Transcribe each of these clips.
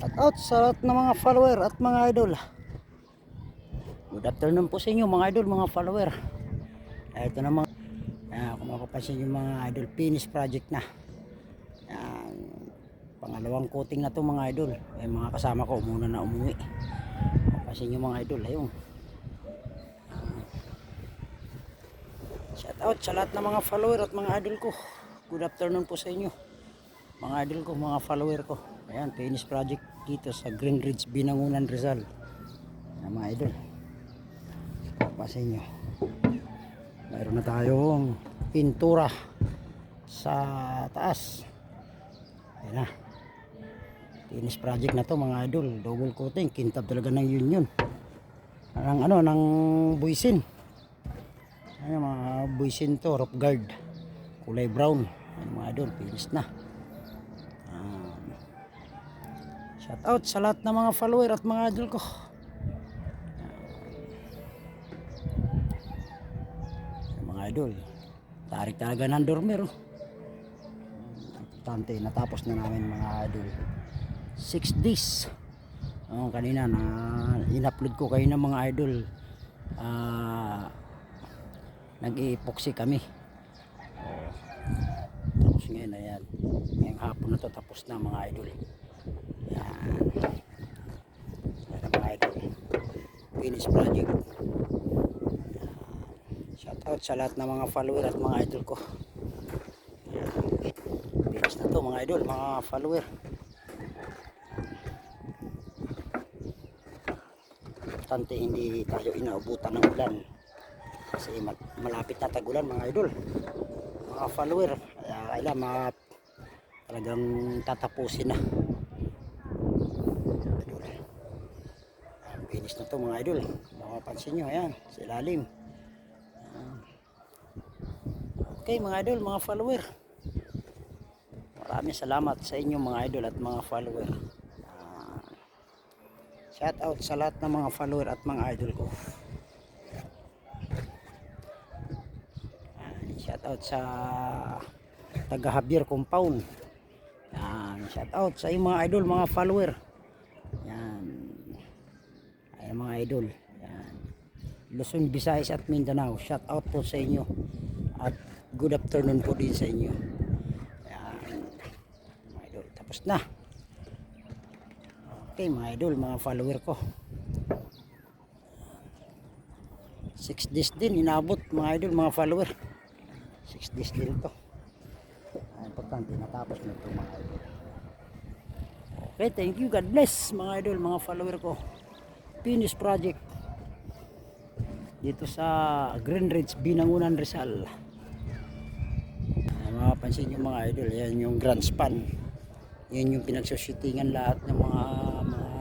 Shout out sa lahat ng mga follower at mga idol. Good afternoon po sa inyo mga idol, mga follower. Eh, Ito naman, uh, kung mapapansin yung mga idol, finish project na. Yan, pangalawang coating na to mga idol. Eh, mga kasama ko, muna na umuwi. Mapapansin yung mga idol, ayun. Shout out sa lahat ng mga follower at mga idol ko. Good afternoon po sa inyo. Mga idol ko, mga follower ko. Ayan, finish project dito sa Green Ridge, Binangunan, Rizal. Ayan, mga idol. Pa sa inyo. Mayroon na tayong pintura sa taas. Ayan na. Finish project na to mga idol. Double coating. Kintab talaga ng union. Ng ano, ng buisin. Ayan mga buisin to, rope guard. Kulay brown. Ayan mga idol, finish na. Um, shout out sa lahat ng mga follower at mga idol ko. Ayan, mga idol, tarik talaga ng dormer. Oh. Importante, natapos na namin mga idol. 6 days. Oh, kanina na in-upload ko kayo ng mga idol. Ah, nag-epoxy kami. Tapos ngayon, ayan. Ngayong hapon na to tapos na mga idol. Yan. Yan ang mga idol. Finish project. Shout out sa lahat ng mga follower at mga idol ko. Yan. Finish na to mga idol, mga follower. Importante hindi tayo inaubutan ng ulan kasi mal- malapit na tagulan mga idol mga follower kailan mga talagang tatapusin na idol Ayan, finish na to mga idol. Mapapansin nyo ayan sa ilalim. Ayan. okay mga idol mga follower. Maraming salamat sa inyo mga idol at mga follower. Ayan. shout out sa lahat ng mga follower at mga idol ko. Shout out sa taga Javier Compound. Yan shout out sa iyong mga idol mga follower ay mga idol. Yan Luzon, Visayas at Mindanao. Shout out po sa inyo. At good afternoon po din sa inyo. Yan mga idol tapos na. Okay mga idol mga follower ko. 6 days din inabot mga idol mga follower. 6 days din to. Ah, importante natapos na ito mga idol. Okay thank you. God bless mga idol mga follower ko finish project dito sa Green Ridge Binangunan Rizal ah, mapapansin nyo mga idol yan yung grand span yan yung pinagsushootingan lahat ng mga mga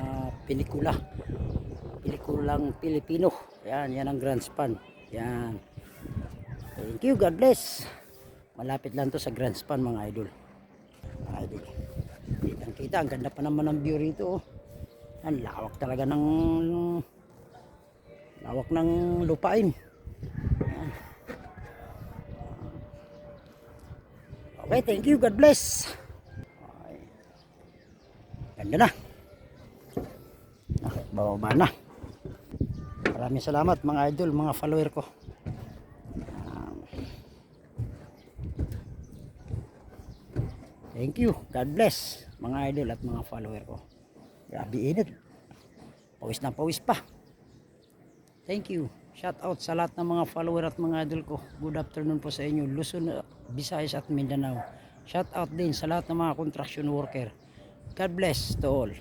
pelikula pelikulang Pilipino yan yan ang grand span yan Thank you, God bless. Malapit lang to sa Grand Span mga idol. Mga idol. Kitang kita, ang ganda pa naman ng view rito. oh. Ang lawak talaga ng lawak ng lupain. Yan. Okay, thank you, God bless. Ganda na. Ah, bababa na. Maraming salamat mga idol, mga follower ko. Thank you. God bless mga idol at mga follower ko. Grabe init. Pawis na pawis pa. Thank you. Shout out sa lahat ng mga follower at mga idol ko. Good afternoon po sa inyo. Luzon, Visayas at Mindanao. Shout out din sa lahat ng mga construction worker. God bless to all.